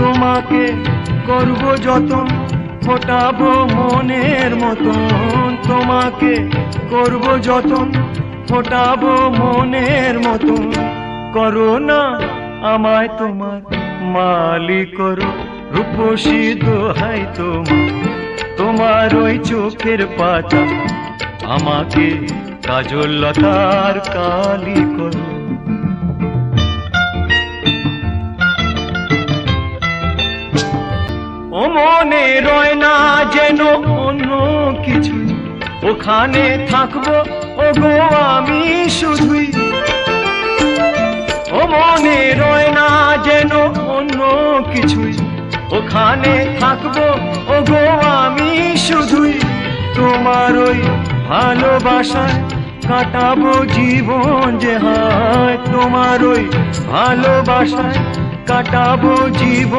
তোমাকে করব যতন, ফোটাবো মনের মতন। তোমাকে করব যতন, ফোটাবো মনের মতন। করো না আমায় তোমার মালিক করো, রূপসী দোহাই তোমার। তোমার ওই চোখের পাতা আমাকে কাজল লতার কালি মনে রয় না যেন অন্য কিছু ওখানে থাকব ও গো আমি শুধুই। ও মনে রয় না যেন অন্য কিছুই। ওখানে থাকব ও গো আমি শুধুই। তোমার ওই ভালোবাসায় কাটাবো জীবন যে হায়। তোমার ওই ভালোবাসায় কাটাবো জীবন